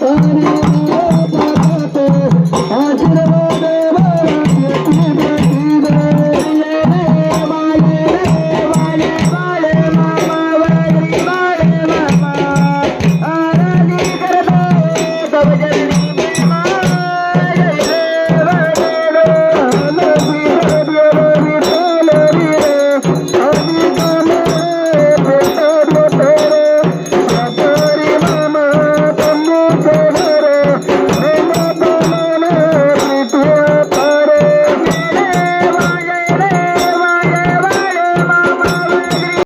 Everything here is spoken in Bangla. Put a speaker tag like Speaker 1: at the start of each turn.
Speaker 1: করে